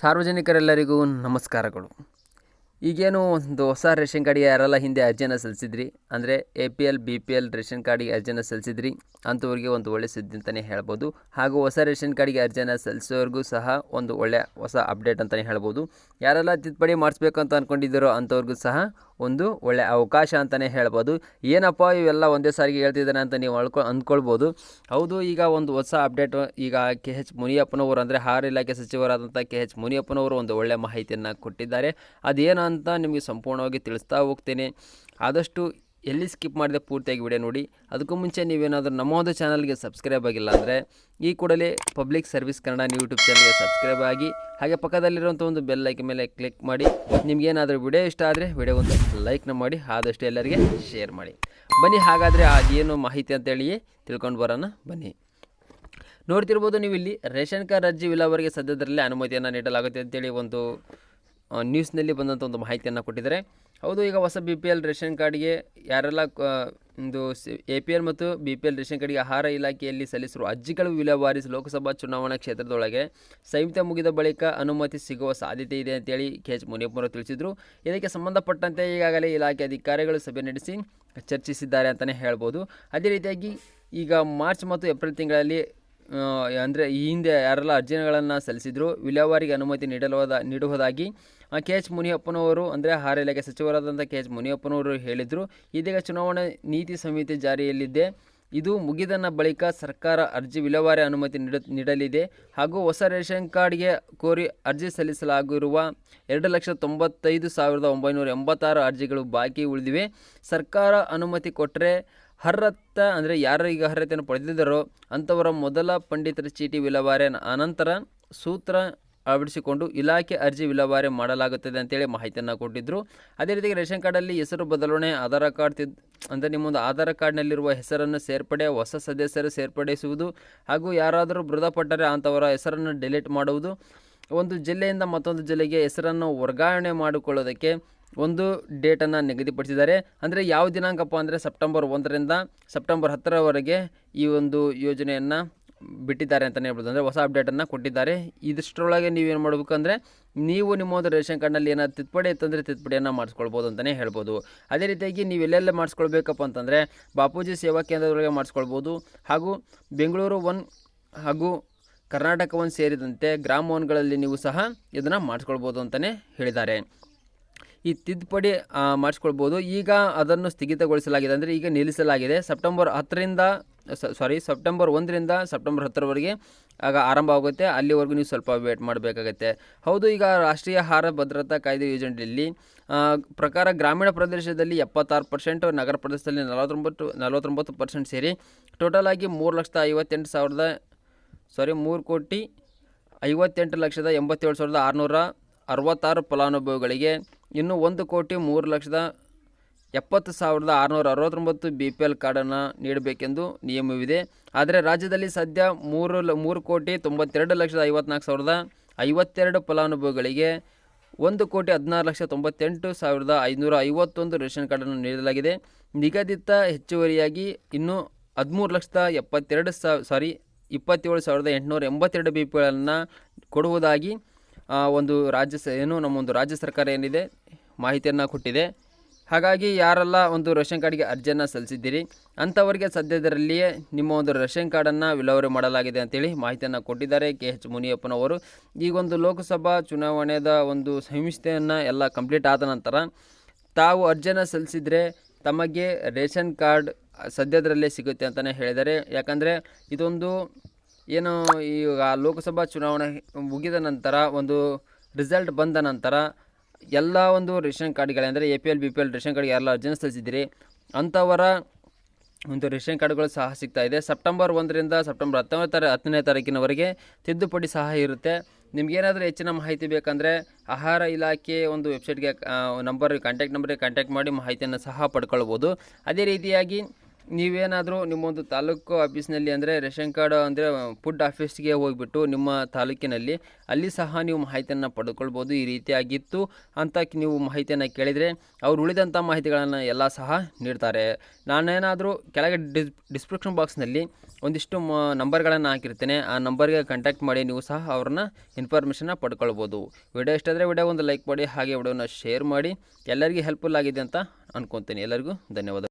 ಸಾರ್ವಜನಿಕರೆಲ್ಲರಿಗೂ ನಮಸ್ಕಾರಗಳು. ಈಗೇನು ಒಂದು ಹೊಸ ರೇಷನ್ ಕಾರ್ಡಿಗೆ ಯಾರೆಲ್ಲ ಹಿಂದೆ ಅರ್ಜಿಯನ್ನು ಸಲ್ಲಿಸಿದ್ರಿ? ಅಂದರೆ A P L, B P L ration ಕಾರ್ಡಿಗೆ ಅರ್ಜಿಯನ್ನು ಸಲ್ಲಿಸಿದ್ರಿ ಅಂಥವ್ರಿಗೆ ಒಂದು ಒಳ್ಳೆ ಸುದ್ದಿ ಅಂತಲೇ ಹೇಳ್ಬೋದು. ಹಾಗೂ ಹೊಸ ರೇಷನ್ ಕಾರ್ಡಿಗೆ ಅರ್ಜಿಯನ್ನು ಸಲ್ಲಿಸೋರಿಗೂ ಸಹ ಒಂದು ಒಳ್ಳೆಯ ಹೊಸ ಅಪ್ಡೇಟ್ ಅಂತಲೇ ಹೇಳ್ಬೋದು. ಯಾರೆಲ್ಲ ತಿದ್ದುಪಡಿ ಮಾಡಿಸ್ಬೇಕು ಅಂತ ಅಂದ್ಕೊಂಡಿದ್ದೀರೋ ಅಂಥವ್ರಿಗೂ ಸಹ ಒಂದು ಒಳ್ಳೆ ಅವಕಾಶ ಅಂತಲೇ ಹೇಳ್ಬೋದು. ಏನಪ್ಪ ಇವೆಲ್ಲ ಒಂದೇ ಸಾರಿಗೆ ಹೇಳ್ತಿದ್ದಾನೆ ಅಂತ ನೀವು ಅಳ್ಕೊ, ಅಂದ್ಕೊಳ್ಬೋದು. ಹೌದು, ಈಗ ಒಂದು ಹೊಸ ಅಪ್ಡೇಟ್, ಈಗ ಕೆ ಎಚ್ ಮುನಿಯಪ್ಪನವರು ಅಂದರೆ ಆಹಾರ ಇಲಾಖೆ ಸಚಿವರಾದಂಥ ಕೆ ಎಚ್ ಮುನಿಯಪ್ಪನವರು ಒಂದು ಒಳ್ಳೆಯ ಮಾಹಿತಿಯನ್ನು ಕೊಟ್ಟಿದ್ದಾರೆ. ಅದೇನು ಅಂತ ನಿಮಗೆ ಸಂಪೂರ್ಣವಾಗಿ ತಿಳಿಸ್ತಾ ಹೋಗ್ತೀನಿ. ಆದಷ್ಟು ಎಲ್ಲಿ ಸ್ಕಿಪ್ ಮಾಡಿದೆ ಪೂರ್ತಿಯಾಗಿ ವಿಡಿಯೋ ನೋಡಿ. ಅದಕ್ಕೂ ಮುಂಚೆ ನೀವೇನಾದರೂ ನಮ್ಮ ಒಂದು ಚಾನಲ್ಗೆ ಸಬ್ಸ್ಕ್ರೈಬ್ ಆಗಿಲ್ಲ ಅಂದರೆ ಈ ಕೂಡಲೇ ಪಬ್ಲಿಕ್ ಸರ್ವಿಸ್ ಕನ್ನಡ ಯೂಟ್ಯೂಬ್ ಚಾನಲ್ಗೆ ಸಬ್ಸ್ಕ್ರೈಬ್ ಆಗಿ, ಹಾಗೆ ಪಕ್ಕದಲ್ಲಿರುವಂಥ ಒಂದು ಬೆಲ್ ಐಕನ್ ಮೇಲೆ ಕ್ಲಿಕ್ ಮಾಡಿ. ನಿಮಗೇನಾದರೂ ವಿಡಿಯೋ ಇಷ್ಟ ಆದರೆ ವಿಡಿಯೋ ಒಂದು ಲೈಕ್ನ ಮಾಡಿ, ಆದಷ್ಟು ಎಲ್ಲರಿಗೆ ಶೇರ್ ಮಾಡಿ. ಬನ್ನಿ, ಹಾಗಾದರೆ ಅದೇನು ಮಾಹಿತಿ ಅಂತೇಳಿಯೇ ತಿಳ್ಕೊಂಡು ಬರೋಣ, ಬನ್ನಿ. ನೋಡ್ತಿರ್ಬೋದು ನೀವು ಇಲ್ಲಿ ರೇಷನ್ ಕಾರ್ಡ್ ಅರ್ಜಿ ವಿಲಾವರಿಗೆ ಸದ್ಯದರಲ್ಲೇ ಅನುಮತಿಯನ್ನು ನೀಡಲಾಗುತ್ತೆ ಅಂತೇಳಿ ಒಂದು ನ್ಯೂಸ್ನಲ್ಲಿ ಬಂದಂಥ ಒಂದು ಮಾಹಿತಿಯನ್ನು ಕೊಟ್ಟಿದ್ದಾರೆ. ಹೌದು, ಈಗ ಹೊಸ ಬಿ ಪಿ ಎಲ್ ರೇಷನ್ ಕಾರ್ಡ್ಗೆ ಯಾರೆಲ್ಲ ಇಂದು ಎ ಪಿ ಎಲ್ ಮತ್ತು ಬಿ ಪಿ ಎಲ್ ರೇಷನ್ ಕಾರ್ಡ್ಗೆ ಆಹಾರ ಇಲಾಖೆಯಲ್ಲಿ ಸಲ್ಲಿಸಿರುವ ಅರ್ಜಿಗಳು ವಿಲೇವಾರಿ ಲೋಕಸಭಾ ಚುನಾವಣಾ ಕ್ಷೇತ್ರದೊಳಗೆ ಸಂಯುಕ್ತ ಮುಗಿದ ಬಳಿಕ ಅನುಮತಿ ಸಿಗುವ ಸಾಧ್ಯತೆ ಇದೆ ಅಂತೇಳಿ ಕೆ ಎಚ್ ಮುನಿಯಪ್ಪನವರು ತಿಳಿಸಿದರು. ಇದಕ್ಕೆ ಸಂಬಂಧಪಟ್ಟಂತೆ ಈಗಾಗಲೇ ಇಲಾಖೆ ಅಧಿಕಾರಿಗಳು ಸಭೆ ನಡೆಸಿ ಚರ್ಚಿಸಿದ್ದಾರೆ ಅಂತಲೇ ಹೇಳ್ಬೋದು. ಅದೇ ರೀತಿಯಾಗಿ ಈಗ ಮಾರ್ಚ್ ಮತ್ತು ಏಪ್ರಿಲ್ ತಿಂಗಳಲ್ಲಿ ಅಂದರೆ ಈ ಹಿಂದೆ ಯಾರೆಲ್ಲ ಅರ್ಜಿಗಳನ್ನು ಸಲ್ಲಿಸಿದ್ರು, ವಿಲೇವಾರಿಗೆ ಅನುಮತಿ ನೀಡಲು ನೀಡುವುದಾಗಿ ಕೆ ಎಚ್ ಮುನಿಯಪ್ಪನವರು, ಅಂದರೆ ಆಹಾರ ಇಲಾಖೆ ಸಚಿವರಾದಂಥ ಕೆ ಎಚ್ ಮುನಿಯಪ್ಪನವರು ಹೇಳಿದರು. ಇದೀಗ ಚುನಾವಣಾ ನೀತಿ ಸಮಿತಿ ಜಾರಿಯಲ್ಲಿದೆ. ಇದು ಮುಗಿದ ಬಳಿಕ ಸರ್ಕಾರ ಅರ್ಜಿ ವಿಲೇವಾರಿ ಅನುಮತಿ ನೀಡ, ನೀಡಲಿದೆ. ಹಾಗೂ ಹೊಸ ರೇಷನ್ ಕಾರ್ಡ್ಗೆ ಕೋರಿ ಅರ್ಜಿ ಸಲ್ಲಿಸಲಾಗಿರುವ ಎರಡು ಲಕ್ಷ ತೊಂಬತ್ತೈದು ಸಾವಿರದ ಒಂಬೈನೂರ ಎಂಬತ್ತಾರು ಅರ್ಜಿಗಳು ಬಾಕಿ ಉಳಿದಿವೆ. ಸರ್ಕಾರ ಅನುಮತಿ ಕೊಟ್ಟರೆ ಅರ್ಹತ ಅಂದರೆ ಯಾರು ಈಗ ಅರ್ಹತೆಯನ್ನು ಪಡೆದಿದ್ದರೋ ಅಂಥವರ ಮೊದಲ ಪಂಡಿತರ ಚೀಟಿ ವಿಲೇವಾರಿ ಅನಂತರ ಸೂತ್ರ ಅಳವಡಿಸಿಕೊಂಡು ಇಲಾಖೆ ಅರ್ಜಿ ವಿಲೇವಾರಿ ಮಾಡಲಾಗುತ್ತದೆ ಅಂತೇಳಿ ಮಾಹಿತಿಯನ್ನು ಕೊಟ್ಟಿದ್ದರು ಅದೇ ರೀತಿ ರೇಷನ್ ಕಾರ್ಡಲ್ಲಿ ಹೆಸರು ಬದಲಾವಣೆ, ಆಧಾರ್ ಕಾರ್ಡ್ ತಿದ್ ಅಂದರೆ ನಿಮ್ಮೊಂದು ಆಧಾರ್ ಕಾರ್ಡ್ನಲ್ಲಿರುವ ಹೆಸರನ್ನು ಸೇರ್ಪಡೆ, ಹೊಸ ಸದಸ್ಯರು ಸೇರ್ಪಡಿಸುವುದು ಹಾಗೂ ಯಾರಾದರೂ ಮೃತಪಟ್ಟರೆ ಅಂಥವರ ಹೆಸರನ್ನು ಡಿಲೀಟ್ ಮಾಡುವುದು. ಒಂದು ಜಿಲ್ಲೆಯಿಂದ ಮತ್ತೊಂದು ಜಿಲ್ಲೆಗೆ ಹೆಸರನ್ನು ವರ್ಗಾವಣೆ ಮಾಡಿಕೊಳ್ಳೋದಕ್ಕೆ ಒಂದು ಡೇಟನ್ನು ನಿಗದಿಪಡಿಸಿದ್ದಾರೆ. ಅಂದರೆ ಯಾವ ದಿನಾಂಕಪ್ಪ ಅಂದರೆ ಸೆಪ್ಟೆಂಬರ್ ಒಂದರಿಂದ ಸೆಪ್ಟೆಂಬರ್ ಹತ್ತರವರೆಗೆ ಈ ಒಂದು ಯೋಜನೆಯನ್ನು ಬಿಟ್ಟಿದ್ದಾರೆ ಅಂತಲೇ ಹೇಳ್ಬೋದು. ಅಂದರೆ ಹೊಸ ಅಪ್ಡೇಟನ್ನು ಕೊಟ್ಟಿದ್ದಾರೆ. ಇದಿಷ್ಟರೊಳಗೆ ನೀವೇನು ಮಾಡಬೇಕು ಅಂದರೆ ನೀವು ನಿಮ್ಮ ಒಂದು ರೇಷನ್ ಕಾರ್ಡ್ನಲ್ಲಿ ಏನಾದ್ರು ತಿದ್ದುಪಡಿ ಇತ್ತಂದರೆ ತಿದ್ದುಪಡಿಯನ್ನು ಮಾಡಿಸ್ಕೊಳ್ಬೋದು ಅಂತಲೇ ಹೇಳ್ಬೋದು. ಅದೇ ರೀತಿಯಾಗಿ ನೀವು ಎಲ್ಲೆಲ್ಲ ಮಾಡಿಸ್ಕೊಳ್ಬೇಕಪ್ಪ ಅಂತಂದರೆ ಬಾಪೂಜಿ ಸೇವಾ ಕೇಂದ್ರದೊಳಗೆ ಮಾಡಿಸ್ಕೊಳ್ಬೋದು. ಹಾಗೂ ಬೆಂಗಳೂರು ಒನ್ ಹಾಗೂ ಕರ್ನಾಟಕ ಒನ್ ಸೇರಿದಂತೆ ಗ್ರಾಮ ಒನ್ಗಳಲ್ಲಿ ನೀವು ಸಹ ಇದನ್ನು ಮಾಡಿಸ್ಕೊಳ್ಬೋದು ಅಂತಲೇ ಹೇಳಿದ್ದಾರೆ. ಈ ತಿದ್ದುಪಡಿ ಮಾಡಿಸ್ಕೊಳ್ಬೋದು. ಈಗ ಅದನ್ನು ಸ್ಥಗಿತಗೊಳಿಸಲಾಗಿದೆ ಅಂದರೆ ಈಗ ನಿಲ್ಲಿಸಲಾಗಿದೆ. ಸೆಪ್ಟೆಂಬರ್ ಹತ್ತರಿಂದ ಸಾರಿ ಸೆಪ್ಟೆಂಬರ್ ಒಂದರಿಂದ ಸೆಪ್ಟೆಂಬರ್ ಹತ್ತರವರೆಗೆ ಆಗ ಆರಂಭ ಆಗುತ್ತೆ. ಅಲ್ಲಿವರೆಗೂ ನೀವು ಸ್ವಲ್ಪ ವೇಟ್ ಮಾಡಬೇಕಾಗತ್ತೆ. ಹೌದು, ಈಗ ರಾಷ್ಟ್ರೀಯ ಆಹಾರ ಭದ್ರತಾ ಕಾಯ್ದೆ ಯೋಜನೆಯಲ್ಲಿ ಪ್ರಕಾರ ಗ್ರಾಮೀಣ ಪ್ರದೇಶದಲ್ಲಿ ಎಪ್ಪತ್ತಾರು ಪರ್ಸೆಂಟು, ನಗರ ಪ್ರದೇಶದಲ್ಲಿ ನಲವತ್ತೊಂಬತ್ತು ನಲವತ್ತೊಂಬತ್ತು ಪರ್ಸೆಂಟ್ ಸೇರಿ ಟೋಟಲ್ ಆಗಿ ಮೂರು ಲಕ್ಷದ ಐವತ್ತೆಂಟು ಸಾವಿರದ ಸಾರಿ ಮೂರು ಕೋಟಿ ಐವತ್ತೆಂಟು ಲಕ್ಷದ ಎಂಬತ್ತೇಳು ಸಾವಿರದ ಆರುನೂರ ಅರವತ್ತಾರು ಫಲಾನುಭವಿಗಳಿಗೆ ಇನ್ನು ಒಂದು ಕೋಟಿ ಮೂರು ಲಕ್ಷದ ಎಪ್ಪತ್ತು ಸಾವಿರದ ಆರುನೂರ ಅರವತ್ತೊಂಬತ್ತು ಬಿ ಪಿ ಎಲ್ ಕಾರ್ಡನ್ನು ನೀಡಬೇಕೆಂದು ನಿಯಮವಿದೆ. ಆದರೆ ರಾಜ್ಯದಲ್ಲಿ ಸದ್ಯ ಮೂರು ಲ ಮೂರು ಕೋಟಿ ತೊಂಬತ್ತೆರಡು ಲಕ್ಷದ ಐವತ್ನಾಲ್ಕು ಸಾವಿರದ ಐವತ್ತೆರಡು ಫಲಾನುಭವಿಗಳಿಗೆ ಒಂದು ಕೋಟಿ ಹದಿನಾರು ಲಕ್ಷ ತೊಂಬತ್ತೆಂಟು ಸಾವಿರದ ಐನೂರ ಐವತ್ತೊಂದು ರೇಷನ್ ಕಾರ್ಡನ್ನು ನೀಡಲಾಗಿದೆ. ನಿಗದಿತ ಹೆಚ್ಚುವರಿಯಾಗಿ ಇನ್ನೂ ಹದಿಮೂರು ಲಕ್ಷದ ಎಪ್ಪತ್ತೆರಡು ಸಾವಿರ ಸಾರಿ ಇಪ್ಪತ್ತೇಳು ಸಾವಿರದ ಎಂಟುನೂರ ಎಂಬತ್ತೆರಡು ಬಿ ಪಿಗಳನ್ನು ಕೊಡುವುದಾಗಿ ಆ, ಒಂದು ರಾಜ್ಯ ಸ ಏನು, ನಮ್ಮ ಒಂದು ರಾಜ್ಯ ಸರ್ಕಾರ ಏನಿದೆ, ಮಾಹಿತಿಯನ್ನು ಕೊಟ್ಟಿದೆ. ಹಾಗಾಗಿ ಯಾರೆಲ್ಲ ಒಂದು ರೇಷನ್ ಕಾರ್ಡ್ಗೆ ಅರ್ಜಿಯನ್ನು ಸಲ್ಲಿಸಿದ್ದೀರಿ, ಅಂಥವರಿಗೆ ಸದ್ಯದರಲ್ಲಿಯೇ ನಿಮ್ಮ ಒಂದು ರೇಷನ್ ಕಾರ್ಡನ್ನು ವಿಲೇವಾರಿ ಮಾಡಲಾಗಿದೆ ಅಂತೇಳಿ ಮಾಹಿತಿಯನ್ನು ಕೊಟ್ಟಿದ್ದಾರೆ ಕೆ ಎಚ್ ಮುನಿಯಪ್ಪನವರು. ಈಗೊಂದು ಲೋಕಸಭಾ ಚುನಾವಣೆದ ಒಂದು ಸಂಹಿತೆಯನ್ನು ಎಲ್ಲ ಕಂಪ್ಲೀಟ್ ಆದ ನಂತರ ತಾವು ಅರ್ಜಿಯನ್ನು ಸಲ್ಲಿಸಿದರೆ ತಮಗೆ ರೇಷನ್ ಕಾರ್ಡ್ ಸದ್ಯದರಲ್ಲೇ ಸಿಗುತ್ತೆ ಅಂತಲೇ ಹೇಳಿದ್ದಾರೆ. ಯಾಕಂದರೆ ಇದೊಂದು ಏನು ಈಗ ಲೋಕಸಭಾ ಚುನಾವಣೆ ಮುಗಿದ ನಂತರ ಒಂದು ರಿಸಲ್ಟ್ ಬಂದ ನಂತರ ಎಲ್ಲ ಒಂದು ration ಕಾರ್ಡ್ಗಳೆಂದರೆ A P L B P L ration ಕಾರ್ಡ್ಗೆ ಎಲ್ಲ ಅರ್ಜಿನ ಸಲ್ಲಿಸಿದ್ದೀರಿ ಅಂಥವರ ಒಂದು ರೇಷನ್ ಕಾರ್ಡ್ಗಳು ಸಹ ಸಿಗ್ತಾ ಇದೆ. ಸೆಪ್ಟೆಂಬರ್ ಒಂದರಿಂದ ಸೆಪ್ಟೆಂಬರ್ ಹತ್ತೊಂಬತ್ತು ತರ, ಹತ್ತನೇ ತಾರೀಕಿನವರೆಗೆ ತಿದ್ದುಪಡಿ ಸಹ ಇರುತ್ತೆ. ನಿಮಗೇನಾದರೂ ಹೆಚ್ಚಿನ ಮಾಹಿತಿ ಬೇಕಂದರೆ ಆಹಾರ ಇಲಾಖೆ ಒಂದು ವೆಬ್ಸೈಟ್ಗೆ ನಂಬರ್ ಕಾಂಟ್ಯಾಕ್ಟ್ ನಂಬರ್ಗೆ ಕಾಂಟ್ಯಾಕ್ಟ್ ಮಾಡಿ ಮಾಹಿತಿಯನ್ನು ಸಹ ಪಡ್ಕೊಳ್ಬೋದು. ಅದೇ ರೀತಿಯಾಗಿ ನೀವೇನಾದರೂ ನಿಮ್ಮೊಂದು ತಾಲೂಕು ಆಫೀಸ್ನಲ್ಲಿ ಅಂದರೆ ರೇಷನ್ ಕಾರ್ಡ್ ಅಂದರೆ ಫುಡ್ ಆಫೀಸ್ಗೆ ಹೋಗ್ಬಿಟ್ಟು ನಿಮ್ಮ ತಾಲೂಕಿನಲ್ಲಿ ಅಲ್ಲಿ ಸಹ ನೀವು ಮಾಹಿತಿಯನ್ನು ಪಡೆದುಕೊಳ್ಬೋದು ಈ ರೀತಿಯಾಗಿತ್ತು ಅಂತ ನೀವು ಮಾಹಿತಿಯನ್ನು ಕೇಳಿದರೆ ಅವರು ಉಳಿದಂಥ ಮಾಹಿತಿಗಳನ್ನು ಎಲ್ಲ ಸಹ ನೀಡ್ತಾರೆ. ನಾನೇನಾದರೂ ಕೆಳಗೆ ಡಿಸ್ ಡಿಸ್ಕ್ರಿಪ್ಷನ್ ಬಾಕ್ಸ್ನಲ್ಲಿ ಒಂದಿಷ್ಟು ಮ ನಂಬರ್ಗಳನ್ನು ಹಾಕಿರ್ತೇನೆ. ಆ ನಂಬರ್ಗೆ ಕಾಂಟ್ಯಾಕ್ಟ್ ಮಾಡಿ ನೀವು ಸಹ ಅವ್ರನ್ನ ಇನ್ಫಾರ್ಮೇಷನ್ನ ಪಡ್ಕೊಳ್ಬೋದು. ವಿಡಿಯೋ ಇಷ್ಟಾದರೆ ವಿಡಿಯೋ ಒಂದು ಲೈಕ್ ಮಾಡಿ ಹಾಗೆ ವಿಡಿಯೋನ ಶೇರ್ ಮಾಡಿ ಎಲ್ಲರಿಗೂ ಹೆಲ್ಪ್ಫುಲ್ ಆಗಿದೆ ಅಂತ ಅನ್ಕೊತೀನಿ. ಎಲ್ಲರಿಗೂ ಧನ್ಯವಾದ.